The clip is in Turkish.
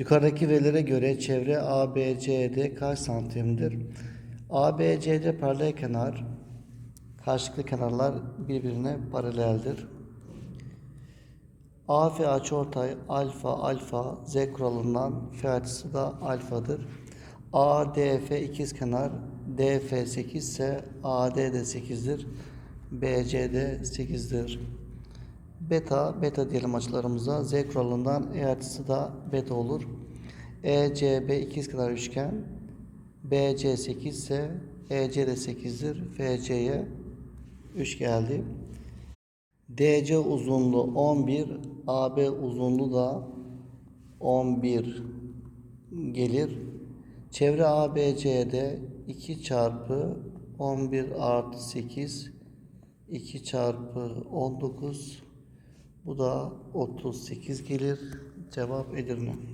Yukarıdaki verilere göre çevre ABCD kaç santimdir? ABCD paralel kenar, karşılıklı kenarlar birbirine paraleldir. A ve açıortay alfa alfa z kuralından f açısı da alfadır. ADF ikizkenar DF 8 ise AD de 8'dir. BC de 8'dir. Beta, beta diyelim açılarımıza. Z kuralından E açısı da beta olur. ECB ikizkenar üçgen. BC 8 ise EC de 8'dir. FC'ye 3 geldi. DC uzunluğu 11, AB uzunluğu da 11 gelir. Çevre ABC'de 2 çarpı 11 artı 8 2 çarpı 19 bu da 38 gelir. Cevap Edirne.